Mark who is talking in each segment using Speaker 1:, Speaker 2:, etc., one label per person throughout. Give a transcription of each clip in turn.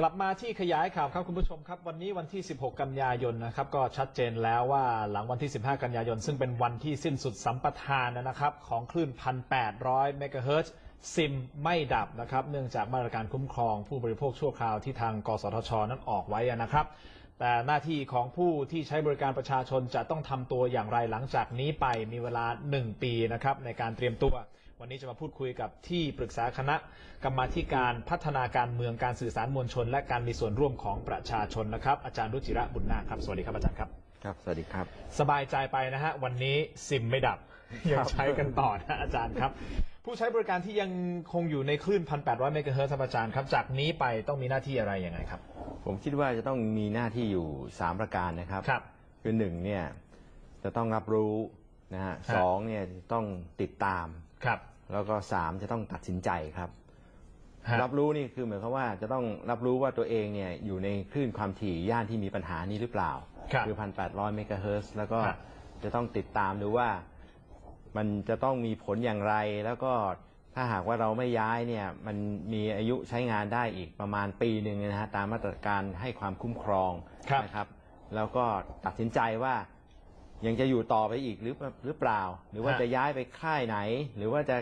Speaker 1: กลับมาที่ขยายข่าวครับคุณผู้ชมครับ วันนี้วันที่ 16 กันยายนนะครับก็ชัดเจนแล้วว่าหลังวันที่ 15 กันยายน ซึ่งเป็นวันที่สิ้นสุดสัมปทานนะครับของคลื่น 1,800 เมกะเฮิรตซ์ซิมไม่ดับนะครับเนื่องจากมาตรการคุ้มครองผู้บริโภคชั่วคราวที่ทางกสทช นั้นออกไว้นะครับ แต่หน้าที่ของผู้ที่ใช้บริการประชาชนจะต้องทำตัวอย่างไรหลังจากนี้ไปมีเวลา 1 ปีนะครับในการเตรียมตัว วันนี้จะมาพูดคุยกับที่ปรึกษาคณะกรรมาธิการพัฒนาการเมืองการสื่อสารมวลชน และการมีส่วนร่วมของประชาชนนะครับ อาจารย์รุจิระบุญนาคครับ สวัสดีครับอาจารย์ครับ
Speaker 2: ครับ สวัสดีครับ
Speaker 1: สบายใจไปนะฮะ วันนี้ซิมไม่ดับ ยังใช้กันต่อนะอาจารย์ครับ ผู้ใช้บริการที่ยังคงอยู่ในคลื่น 1,800 เมกะเฮิรตซ์ครับอาจารย์ครับ จากนี้ไปต้องมีหน้าที่อะไรยังไงครับ
Speaker 2: ผมคิดว่าจะต้องมีหน้าที่อยู่ 3 ประการนะครับ
Speaker 1: ครับ
Speaker 2: คือหนึ่งเนี่ยจะต้องรับรู้นะฮะ
Speaker 1: ฮะ
Speaker 2: สองเนี่ยต้องติดตาม
Speaker 1: ครับ
Speaker 2: แล้วก็สามจะต้องตัดสินใจครับ
Speaker 1: ฮะ
Speaker 2: รับรู้นี่คือหมายความว่าจะต้องรับรู้ว่าตัวเองเนี่ยอยู่ในคลื่นความถี่ย่านที่มีปัญหานี้หรือเปล่า
Speaker 1: ครับ
Speaker 2: อ1,800เมกะเฮิรตซ์แล้วก็
Speaker 1: ฮะ
Speaker 2: จะต้องติดตามดูว่า มันจะต้องมีผลอย่างไร แล้วก็ถ้าหากว่าเราไม่ย้ายเนี่ยมันมีอายุใช้งานได้อีกประมาณปีหนึ่งนะฮะตามมาตรการให้ความคุ้มครอง
Speaker 1: ครับ
Speaker 2: นะครับ แล้วก็ตัดสินใจว่า ยังจะอยู่ต่อไปอีกหรือหรือเปล่า หรือว่า
Speaker 1: ฮะ
Speaker 2: จะย้ายไปค่ายไหน หรือว่าจะ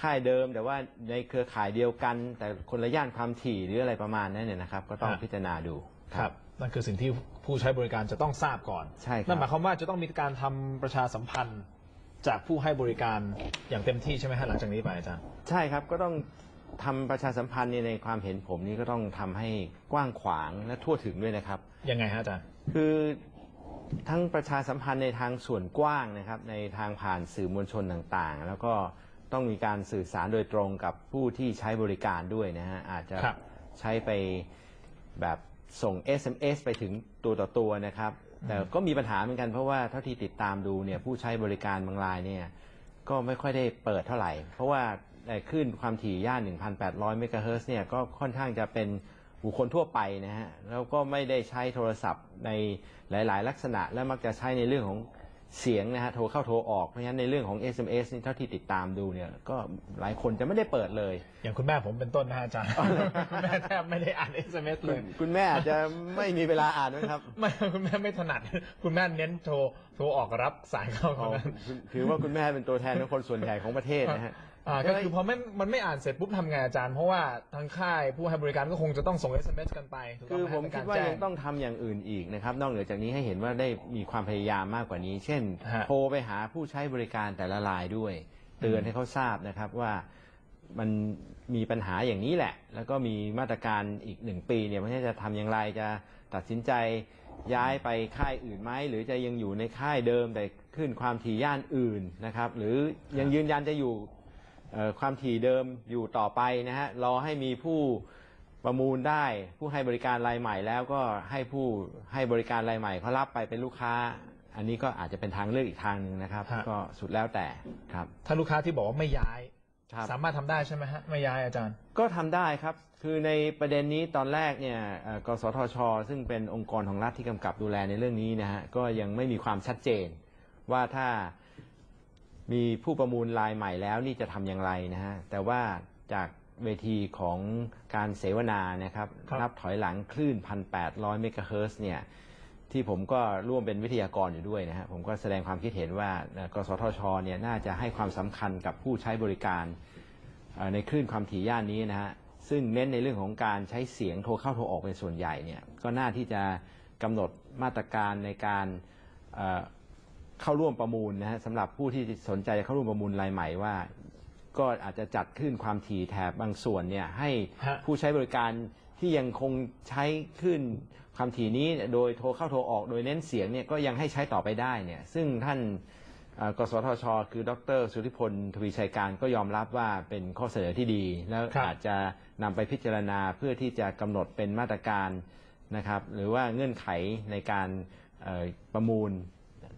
Speaker 2: ค่ายเดิมแต่ว่าในเครือข่ายเดียวกัน แต่คนละย่านความถี่หรืออะไรประมาณนั้นเนี่ยนะครับ ก็ต้องพิจารณาดู
Speaker 1: ครับนั่นคือสิ่งที่ผู้ใช้บริการจะต้องทราบก่อน
Speaker 2: ใช่ครับ
Speaker 1: นั่นหมายความว่าจะต้องมีการทำประชาสัมพันธ์จากผู้ให้บริการอย่างเต็มที่ใช่ไหมฮะหลังจากนี้ไปอาจารย์
Speaker 2: ใช่ครับก็ต้องทำประชาสัมพันธ์เนี่ยในความเห็นผมนี่ก็ต้องทำให้กว้างขวางและทั่วถึงด้วยนะครับ
Speaker 1: ยังไงฮะอาจารย์
Speaker 2: คือ ทั้งประชาสัมพันธ์ในทางส่วนกว้างนะครับ ในทางผ่านสื่อมวลชนต่างๆ แล้วก็ต้องมีการสื่อสารโดยตรงกับผู้ที่ใช้บริการด้วยนะฮะอาจจะ
Speaker 1: ครับ
Speaker 2: ใช้ไปแบบส่ง SMS ไปถึงตัวต่อตัวนะครับ แต่ก็มีปัญหาเหมือนกันเพราะว่าเท่าที่ติดตามดูเนี่ยผู้ใช้บริการบางรายเนี่ยก็ไม่ค่อยได้เปิดเท่าไหร่ เพราะว่าในคลื่นความถี่ย่าน 1,800 เมกะเฮิรตซ์เนี่ยก็ค่อนข้างจะเป็น บุคคลทั่วไปนะฮะแล้วก็ไม่ได้ใช้โทรศัพท์ในหลาย ๆ ลักษณะ และมักจะใช้ในเรื่องของเสียงนะฮะโทรเข้าโทรออกเพราะฉะนั้นในเรื่องของ SMS นี่เท่าที่ติดตามดูเนี่ยก็หลายคนจะไม่ได้เปิดเลย
Speaker 1: อย่างคุณแม่ผมเป็นต้นนะฮะอาจารย์ คุณแม่แทบไม่ได้อ่าน SMS เลย
Speaker 2: คุณแม่อาจจะไม่มีเวลาอ่านนะครับ
Speaker 1: ไม่คุณแม่ไม่ถนัด คุณแม่เน้นโทรโทรออกรับสายเข้า
Speaker 2: อ๋อ
Speaker 1: เท่านั้น
Speaker 2: คือคือว่าคุณแม่เป็นตัวแทนของคนส่วนใหญ่ของประเทศนะฮะ
Speaker 1: อ่าก็คือพอไม่มันไม่อ่านเสร็จปุ๊บทำไงอาจารย์ เพราะว่าทางค่ายผู้ให้บริการก็คงจะต้องส่ง SMS กันไปถูกต้
Speaker 2: คือ
Speaker 1: องไห
Speaker 2: ผม
Speaker 1: ใน
Speaker 2: คิ
Speaker 1: กา
Speaker 2: ด
Speaker 1: ร
Speaker 2: ว่า
Speaker 1: แจ้
Speaker 2: ยังต้องทำอย่างอื่นอีกนะครับ นอกเหนือจากนี้ให้เห็นว่าได้มีความพยายามมากกว่านี้ เช่น
Speaker 1: ฮะ
Speaker 2: โทรไปหาผู้ใช้บริการแต่ละรายด้วย เตือนให้เขาทราบนะครับว่ามันมีปัญหาอย่างนี้แหละ แล้วก็มีมาตรการอีกหนึ่งปีเนี่ยไม่ใช่จะทำอย่างไรจะตัดสินใจย้ายไปค่ายอื่นไหมหรือจะยังอยู่ในค่ายเดิมแต่ขึ้นความถี่ย่านอื่นนะครับ หรือยังยืนยันจะอยู่เอ่อ ความถี่เดิมอยู่ต่อไปนะฮะรอให้มีผู้ประมูลได้ ผู้ให้บริการรายใหม่แล้วก็ให้ผู้ให้บริการรายใหม่เขารับไปเป็นลูกค้า อันนี้ก็อาจจะเป็นทางเลือกอีกทางหนึ่งนะครับ
Speaker 1: ฮะ
Speaker 2: ก็สุดแล้วแต่ครับ
Speaker 1: ถ้าลูกค้าที่บอกว่าไม่ย้าย
Speaker 2: ครับ
Speaker 1: สามารถทำได้ใช่ไหมฮะไม่ย้ายอาจารย์
Speaker 2: ก็ทำได้ครับ คือในประเด็นนี้ตอนแรกเนี่ยเอ่อกสทช ซึ่งเป็นองค์กรของรัฐที่กำกับดูแลในเรื่องนี้นะฮะ ก็ยังไม่มีความชัดเจน ว่าถ้า มีผู้ประมูลรายใหม่แล้วนี่จะทำอย่างไรนะฮะแต่ว่าจากเวทีของการเสวนานะครับ
Speaker 1: ครับ
Speaker 2: นับถอยหลังคลื่น 1,800 เมกะเฮิรตซ์เนี่ยที่ผมก็ร่วมเป็นวิทยากรอยู่ด้วยนะฮะผมก็แสดงความคิดเห็นว่าเอ่อกสทชเนี่ยน่าจะให้ความสำคัญกับผู้ใช้บริการเอ่อในคลื่นความถี่ย่านนี้นะฮะซึ่งเน้นในเรื่องของการใช้เสียงโทรเข้าโทรออกเป็นส่วนใหญ่เนี่ยก็น่าที่จะกำหนดมาตรการในการเอ่อ เข้าร่วมประมูลนะฮะสำหรับผู้ที่สนใจจะเข้าร่วมประมูลรายใหม่ว่า ก็อาจจะจัดคลื่นความถี่แถบบางส่วนเนี่ยให้
Speaker 1: ฮะ
Speaker 2: ผู้ใช้บริการที่ยังคงใช้คลื่นความถี่นี้โดยโทรเข้าโทรออกโดยเน้นเสียงเนี่ยก็ยังให้ใช้ต่อไปได้เนี่ยซึ่งท่านเอ่อกสทช คือดรสุริพลทวีชัยการก็ยอมรับว่าเป็นข้อเสนอที่ดี แล้ว
Speaker 1: ครับ
Speaker 2: อาจจะนำไปพิจารณาเพื่อที่จะกำหนดเป็นมาตรการ นะครับหรือว่าเงื่อนไขในการเอ่อประมูล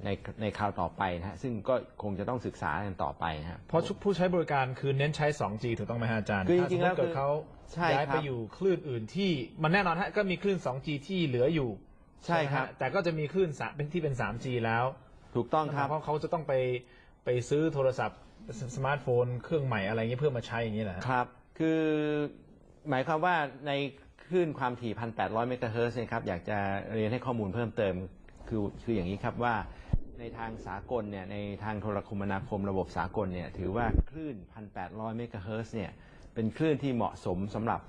Speaker 2: ในในคราวต่อไปนะฮะซึ่งก็คงจะต้องศึกษากันต่อไปนะครับ
Speaker 1: เพราะผู้ใช้บริการคือเน้นใช้ 2G ถูกต้องไหมฮะอาจารย์
Speaker 2: คือจริงๆ
Speaker 1: ถ้าสมมุติ
Speaker 2: แล้ว
Speaker 1: เกิดเขา
Speaker 2: ใช่
Speaker 1: ย้าย
Speaker 2: ครั
Speaker 1: ไป
Speaker 2: บ
Speaker 1: อยู่คลื่นอื่นที่มันแน่นอนฮะก็มีคลื่น 2G ที่เหลืออยู่
Speaker 2: ใช่ครับ
Speaker 1: ไหมฮะแต่ก็จะมีคลื่นสามเป็นที่เป็น 3G แล้ว
Speaker 2: ถูกต้องครับ
Speaker 1: เพราะเขาจะต้องไปไปซื้อโทรศัพท์สสมาร์ทโฟน เครื่องใหม่อะไรเงี้ยเพื่อมาใช้อย่างนี้แหละ
Speaker 2: ครับ คือหมายความว่าในคคลื่นความถี่ 1,800 เมกะเฮิรตซ์นะครับ อยากจะเรียนให้ข้อมูลเพิ่มเติม คือคืออย่างนี้ครับว่าในทางสากลเนี่ยในทางโทรคมนาคมระบบสากลเนี่ยถือว่าคลื่น 1,800 เมกะเฮิรตซ์เนี่ยเป็นคลื่นที่เหมาะสมสำหรับ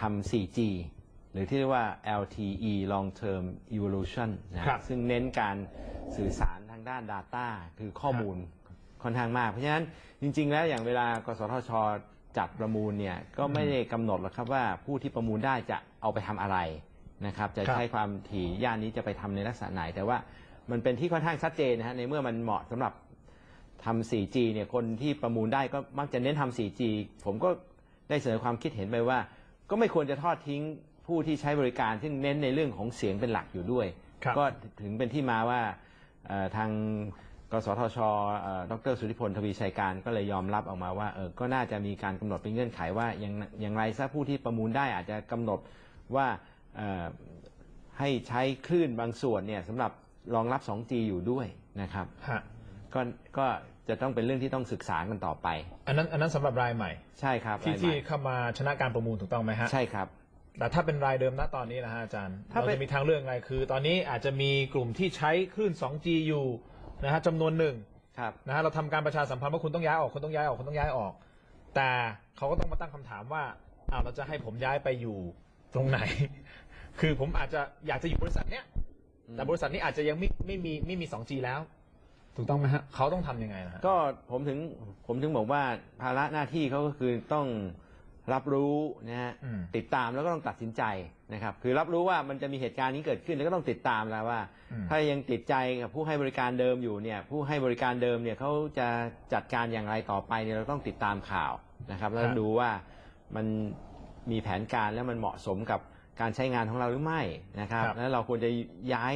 Speaker 2: ทำ 4G หรือที่เรียกว่า LTE Long Term Evolution นะครับซึ่งเน้นการสื่อสารทางด้าน Data คือข้อมูลค่อนข้างมาก เพราะฉะนั้นจริง ๆ แล้วอย่างเวลากสทช จัดประมูลเนี่ยก็ไม่ได้กำหนดหรอกครับว่าผู้ที่ประมูลได้จะเอาไปทำอะไร นะครับจะ
Speaker 1: ครับ
Speaker 2: ใช้ความถี่ย่านนี้จะไปทำในลักษณะไหน แต่ว่ามันเป็นที่ค่อนข้างชัดเจนนะฮะในเมื่อมันเหมาะสำหรับทำ 4G เนี่ยคนที่ประมูลได้ก็มักจะเน้นทำ 4G ผมก็ได้เสนอความคิดเห็นไปว่า ก็ไม่ควรจะทอดทิ้งผู้ที่ใช้บริการซึ่งเน้นในเรื่องของเสียงเป็นหลักอยู่ด้วย
Speaker 1: ครับ
Speaker 2: ก็ถึงเป็นที่มาว่าเอ่อทางกสทชเอ่อดร สุทธิพล ทวีชัยการ ก็เลยยอมรับออกมาว่าเออก็น่าจะมีการกำหนดเป็นเงื่อนไขว่าอย่างอย่างไรซะผู้ที่ประมูลได้อาจจะกำหนดว่าเอ่อ ให้ใช้คลื่นบางส่วนเนี่ยสำหรับรองรับ 2G อยู่ด้วยนะครับ
Speaker 1: ฮะ
Speaker 2: ก็ก็จะต้องเป็นเรื่องที่ต้องศึกษากันต่อไป
Speaker 1: อันนั้นอันนั้นสำหรับรายใหม่
Speaker 2: ใช่ครับ
Speaker 1: ที่
Speaker 2: รายให
Speaker 1: ที่
Speaker 2: ม่
Speaker 1: เข้ามาชนะการประมูลถูกต้องไหมฮะ
Speaker 2: ใช่ครับ
Speaker 1: แต่ถ้าเป็นรายเดิมณตอนนี้นะฮะอาจารย์
Speaker 2: ถ้า
Speaker 1: เรา
Speaker 2: เป็น
Speaker 1: จะมีทางเลือกไงคือ ตอนนี้อาจจะมีกลุ่มที่ใช้คลื่น 2G อยู่นะฮะจำนวนหนึ่ง
Speaker 2: ครับ
Speaker 1: นะฮะเราทำการประชาสัมพันธ์ว่าคุณต้องย้ายออกคุณต้องย้ายออกคุณต้องย้ายออก แต่เขาก็ต้องมาตั้งคำถามว่าอ้าวเราจะให้ผมย้ายไปอยู่ ตรงไหน คือผมอาจจะอยากจะอยู่บริษัทเนี้ยแต่บริษัทนี้อาจจะยังไม่ไม่มีไม่มี 2G แล้ว ถูกต้องไหมฮะเขาต้องทำยังไงนะฮะ
Speaker 2: ก็ผมถึงผมถึงบอกว่าภาระหน้าที่เขาก็คือต้องรับรู้นะฮะ
Speaker 1: อืม
Speaker 2: ติดตามแล้วก็ต้องตัดสินใจนะครับ คือรับรู้ว่ามันจะมีเหตุการณ์นี้เกิดขึ้นแล้วก็ต้องติดตามแล้วว่า
Speaker 1: อืม
Speaker 2: ถ้ายังติดใจกับผู้ให้บริการเดิมอยู่เนี่ยผู้ให้บริการเดิมเนี่ยเขาจะจัดการอย่างไรต่อไปเนี่ยเราต้องติดตามข่าวนะครับ แล้วดูว่ามัน มีแผนการแล้วมันเหมาะสมกับการใช้งานของเราหรือไม่นะครับ
Speaker 1: ครับ
Speaker 2: แล้วเราควรจะย้าย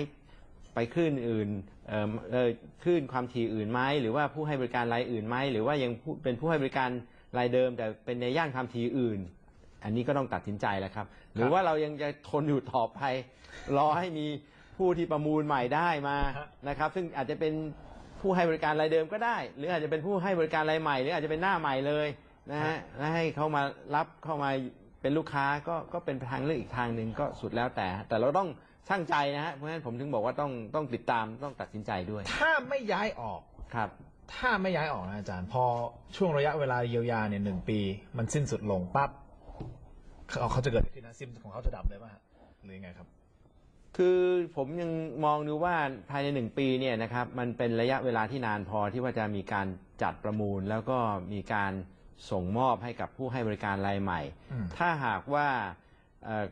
Speaker 2: ไปคลื่นอื่นเอ่อเอ่อคลื่นความถี่อื่นไหมหรือว่าผู้ให้บริการรายอื่นไหมหรือว่ายังผู้เป็นผู้ให้บริการรายเดิม แต่เป็นในย่านความถี่อื่น อันนี้ก็ต้องตัดสินใจแล้วครับ หรือว่าเรายังจะทนอยู่ต่อไป รอให้มีผู้ที่ประมูลใหม่ได้มา
Speaker 1: ฮะ
Speaker 2: นะครับ ซึ่งอาจจะเป็นผู้ให้บริการรายเดิมก็ได้ หรืออาจจะเป็นผู้ให้บริการรายใหม่ หรืออาจจะเป็นหน้าใหม่เลยนะฮะแล้วให้เขามารับเข้ามา เป็นลูกค้าก็ก็เป็นทางเลือกอีกทางหนึ่งก็สุดแล้วแต่ แต่เราต้องช่างใจนะฮะเพราะฉะนั้นผมถึงบอกว่าต้องต้องติดตามต้องตัดสินใจด้วย
Speaker 1: ถ้าไม่ย้ายออก
Speaker 2: ครับ
Speaker 1: ถ้าไม่ย้ายออกนะอาจารย์ พอช่วงระยะเวลาเยียวยาเนี่ยหนึ่งปี มันสิ้นสุดลงปั๊บเขาเขาจะเกิดอะไรขึ้นนะซิมของเขาจะดับเลยป่ะฮะหรือยังไงครับ
Speaker 2: คือผมยังมองดูว่าภายในหนึ่งปีเนี่ยนะครับมันเป็นระยะเวลาที่นานพอที่ว่าจะมีการจัดประมูลแล้วก็มีการ ส่งมอบให้กับผู้ให้บริการรายใหม่
Speaker 1: อืม
Speaker 2: ถ้าหากว่าเอ่อ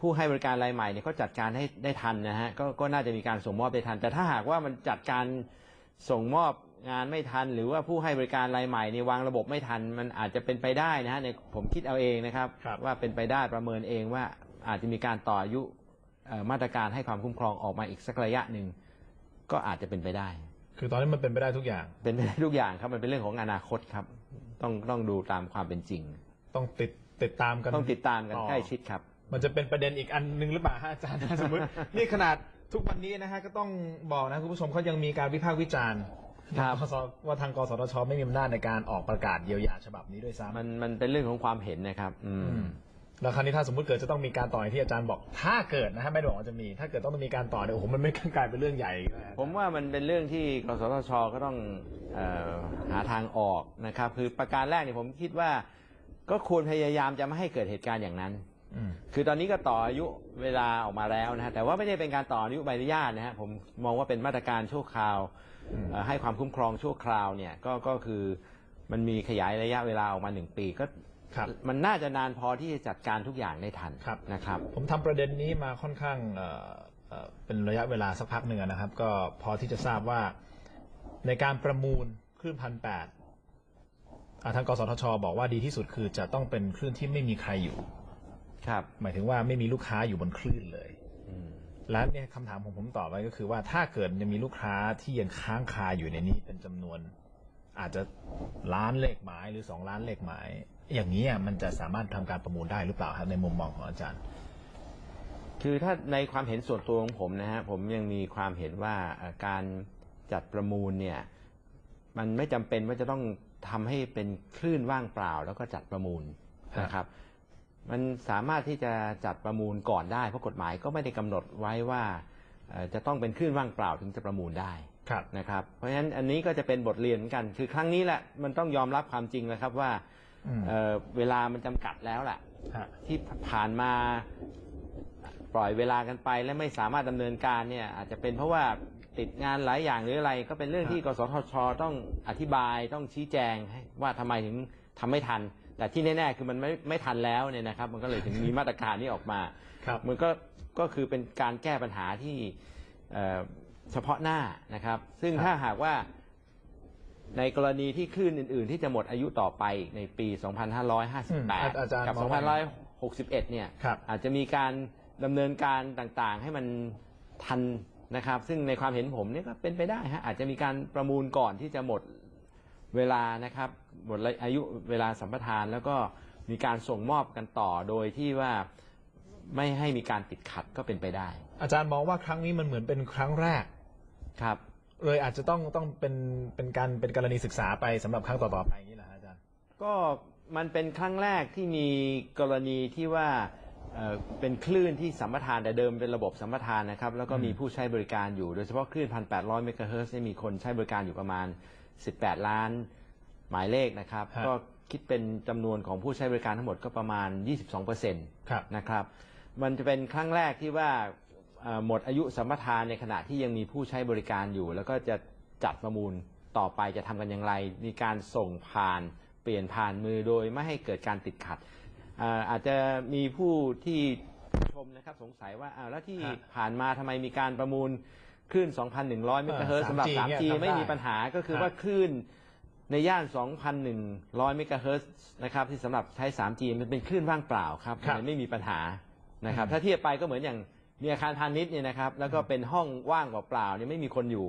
Speaker 2: ผู้ให้บริการรายใหม่เนี่ยเขาจัดการให้ได้ทันนะฮะก็ก็น่าจะมีการส่งมอบได้ทัน แต่ถ้าหากว่ามันจัดการส่งมอบงานไม่ทัน หรือว่าผู้ให้บริการรายใหม่เนี่ยวางระบบไม่ทัน มันอาจจะเป็นไปได้นะฮะในผมคิดเอาเองนะครับ
Speaker 1: ครับ
Speaker 2: ว่าเป็นไปได้ประเมินเองว่าอาจจะมีการต่ออายุเอ่อมาตรการให้ความคุ้มครองออกมาอีกสักระยะหนึ่งก็อาจจะเป็นไปได้
Speaker 1: คือตอนนี้มันเป็นไปได้ทุกอย่าง
Speaker 2: เป็นไปได้ทุกอย่างครับมันเป็นเรื่องของอนาคตครับ ต้องต้องดูตามความเป็นจริง
Speaker 1: ต้องติดติดตามกัน
Speaker 2: ต้องติดตามกัน
Speaker 1: ต่อ
Speaker 2: ใกล้ชิดครับ
Speaker 1: มันจะเป็นประเด็นอีกอันหนึ่งหรือเปล่าฮะอาจารย์ถ้าสมมติ นี่ขนาดทุกวันนี้นะฮะก็ต้องบอกนะคุณผู้ชมเขายังมีการวิพากษ์วิจารณ์
Speaker 2: ครับ
Speaker 1: ว่าสว่าทางกสทช ไม่มีอำนาจในการออกประกาศเยียวยาฉบับนี้ด้วยซ้ำ
Speaker 2: มันมันเป็นเรื่องของความเห็นนะครับ อืม
Speaker 1: อืม แล้วคราวนี้ถ้าสมมติเกิดจะต้องมีการต่ออย่างที่อาจารย์บอก ถ้าเกิดนะฮะไม่ได้บอกว่าจะมี ถ้าเกิดต้องมีการต่อเนี่ยโอ้โหมันไม่กลายเป็นเรื่องใหญ่อีกแล้ว
Speaker 2: ผมว่ามันเป็นเรื่องที่กสทชก็ต้องเออหาทางออกนะครับ คือประการแรกเนี่ยผมคิดว่า ก็ควรพยายามจะไม่ให้เกิดเหตุการณ์อย่างนั้น
Speaker 1: อืม
Speaker 2: คือตอนนี้ก็ต่ออายุเวลาออกมาแล้วนะฮะแต่ว่าไม่ได้เป็นการต่ออายุใบอนุญาตนะฮะผมมองว่าเป็นมาตรการชั่วคราว
Speaker 1: อืม
Speaker 2: เอ่อให้ความคุ้มครองชั่วคราวเนี่ยก็ก็คือมันมีขยายระยะเวลาออกมาหนึ่งปีก็
Speaker 1: ครับ
Speaker 2: มันน่าจะนานพอที่จะจัดการทุกอย่างได้ทัน
Speaker 1: ครับ
Speaker 2: นะครับ
Speaker 1: ผมทำประเด็นนี้มาค่อนข้างเอ่อเอ่อเป็นระยะเวลาสักพักหนึ่งอะนะครับ ก็พอที่จะทราบว่าในการประมูลคลื่นพันแปดทางกสทช บอกว่าดีที่สุดคือจะต้องเป็นคลื่นที่ไม่มีใครอยู่
Speaker 2: ครับ
Speaker 1: หมายถึงว่าไม่มีลูกค้าอยู่บนคลื่นเลย
Speaker 2: อืม
Speaker 1: และเนี่ยคำถามของผมต่อไปก็คือว่าถ้าเกิดยังมีลูกค้าที่ยังค้างคาอยู่ในนี้เป็นจำนวน อาจจะล้านเลขหมายหรือสองล้านเลขหมาย อย่างนี้อะมันจะสามารถทำการประมูลได้หรือเปล่าครับในมุมมองของอาจารย์
Speaker 2: คือถ้าในความเห็นส่วนตัวของผมนะฮะผมยังมีความเห็นว่าเอ่อการจัดประมูลเนี่ยมันไม่จำเป็นว่าจะต้องทำให้เป็นคลื่นว่างเปล่าแล้วก็จัดประมูล
Speaker 1: ครับ
Speaker 2: นะครับ มันสามารถที่จะจัดประมูลก่อนได้เพราะกฎหมายก็ไม่ได้กำหนดไว้ว่าเอ่อจะต้องเป็นคลื่นว่างเปล่าถึงจะประมูลได้
Speaker 1: ครับ
Speaker 2: นะครับ เพราะฉะนั้นอันนี้ก็จะเป็นบทเรียนเหมือนกัน คือครั้งนี้แหละมันต้องยอมรับความจริงแล้วครับว่า
Speaker 1: อืม
Speaker 2: เอ่อเวลามันจำกัดแล้วแหละ
Speaker 1: ฮะ
Speaker 2: ที่ผ่านมาปล่อยเวลากันไปและไม่สามารถดำเนินการเนี่ย อาจจะเป็นเพราะว่าติดงานหลายอย่างหรืออะไรก็เป็นเรื่องที่กสทช ต้องอธิบายต้องชี้แจงให้ว่าทำไมถึงทำไม่ทัน แต่ที่แน่ๆคือมันไม่ไม่ทันแล้วเนี่ยนะครับ มันก็เลยถึงมีมาตรการนี้ออกมา
Speaker 1: ครับ
Speaker 2: มันก็ก็คือเป็นการแก้ปัญหาที่เอ่อเฉพาะหน้านะครับ ซึ่ง
Speaker 1: ครับ
Speaker 2: ถ้าหากว่า ในกรณีที่คลื่นอื่น ๆ ที่จะหมดอายุต่อไปในปี
Speaker 1: อืม
Speaker 2: 2558
Speaker 1: อาจารย์
Speaker 2: กับ
Speaker 1: มองว่า
Speaker 2: 2561 เนี่ย
Speaker 1: ครับ
Speaker 2: อาจจะมีการดำเนินการต่างๆ ให้มันทันนะครับ ซึ่งในความเห็นผมเนี่ยก็เป็นไปได้ฮะอาจจะมีการประมูลก่อนที่จะหมดเวลานะครับ หมดอายุเวลาสัมปทานแล้วก็มีการส่งมอบกันต่อโดยที่ว่าไม่ให้มีการติดขัดก็เป็นไปได้
Speaker 1: อาจารย์มองว่าครั้งนี้มันเหมือนเป็นครั้งแรก
Speaker 2: ครับ
Speaker 1: เลยอาจจะต้องต้องเป็นเป็นการเป็นกรณีศึกษาไปสำหรับครั้งต่อๆไปอย่างนี้แหละอาจารย์
Speaker 2: ก็มันเป็นครั้งแรกที่มีกรณีที่ว่าเอ่อเป็นคลื่นที่สัมปทานแต่เดิมเป็นระบบสัมปทานนะครับ แล้วก็มีผู้ใช้บริการอยู่โดยเฉพาะคลื่น 1,800 เมกะเฮิรตซ์เนี่ยมีคนใช้บริการอยู่ประมาณ 18 ล้านหมายเลขนะครับ
Speaker 1: ฮะ
Speaker 2: ก็คิดเป็นจำนวนของผู้ใช้บริการทั้งหมดก็ประมาณ 22%
Speaker 1: ครับ
Speaker 2: นะครับ มันจะเป็นครั้งแรกที่ว่าเอ่อ หมดอายุสัมปทานในขณะที่ยังมีผู้ใช้บริการอยู่ แล้วก็จะจัดประมูลต่อไปจะทำกันอย่างไร มีการส่งผ่านเปลี่ยนผ่านมือโดยไม่ให้เกิดการติดขัดอ่าอาจจะมีผู้ที่ชมนะครับสงสัยว่าอ้าวแล้วที่
Speaker 1: ฮะ
Speaker 2: ผ่านมาทำไมมีการประมูลคลื่น 2,100เมกะเฮิรตซ์
Speaker 1: เออ
Speaker 2: สำหรับ
Speaker 1: 3G
Speaker 2: 3G
Speaker 1: เนี่ยทำได้
Speaker 2: ไม่มีปัญหาก็คือ
Speaker 1: ฮะ
Speaker 2: ว่าคลื่นในย่าน 2,100เมกะเฮิรตซ์นะครับที่สำหรับใช้ 3G มันเป็นคลื่นว่างเปล่าครับ
Speaker 1: ครับ
Speaker 2: มันไม่มีปัญหานะครับ
Speaker 1: อืม
Speaker 2: ถ้าเทียบไปก็เหมือนอย่าง มีอาคารพาณิชย์เนี่ยนะครับ แล้วก็เป็นห้องว่างเปล่าๆเนี่ยไม่มีคนอยู่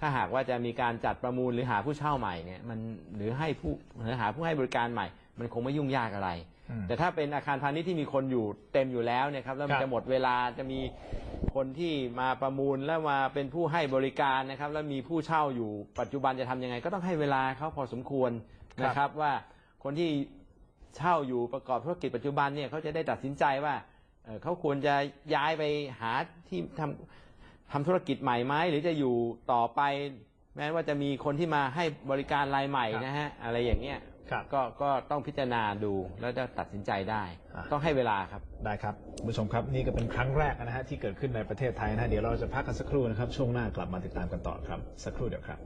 Speaker 2: ถ้าหากว่าจะมีการจัดประมูลหรือหาผู้เช่าใหม่เนี่ยมันหรือให้ผู้หรือหาผู้ให้บริการใหม่ มันคงไม่ยุ่งยากอะไร
Speaker 1: อืม
Speaker 2: แต่ถ้าเป็นอาคารพาณิชย์ที่มีคนอยู่เต็มอยู่แล้วเนี่ยครับแล้วมัน
Speaker 1: ครับ
Speaker 2: จะหมดเวลาจะมีคนที่มาประมูลแล้วมาเป็นผู้ให้บริการนะครับ แล้วมีผู้เช่าอยู่ปัจจุบันจะทำยังไง ก็ต้องให้เวลาเขาพอสมควรนะครับว่าคนที่เช่าอยู่ประกอบธุรกิจปัจจุบันเนี่ยเขาจะได้ตัดสินใจว่า เอ่อเขาควรจะย้ายไปหาที่ทำทำธุรกิจใหม่ไหมหรือจะอยู่ต่อไป แม้ว่าจะมีคนที่มาให้บริการรายใหม่นะฮะอะไรอย่างเงี้ย
Speaker 1: ครับ
Speaker 2: ก็ก็ต้องพิจารณาดูแล้วจะตัดสินใจได้
Speaker 1: อะ
Speaker 2: ต้องให้เวลาครับ
Speaker 1: ได้ครับคุณผู้ชมครับนี่ก็เป็นครั้งแรกนะฮะที่เกิดขึ้นในประเทศไทยนะฮะเดี๋ยวเราจะพักกันสักครู่นะครับ ช่วงหน้ากลับมาติดตามกันต่อครับ สักครู่เดียวครับ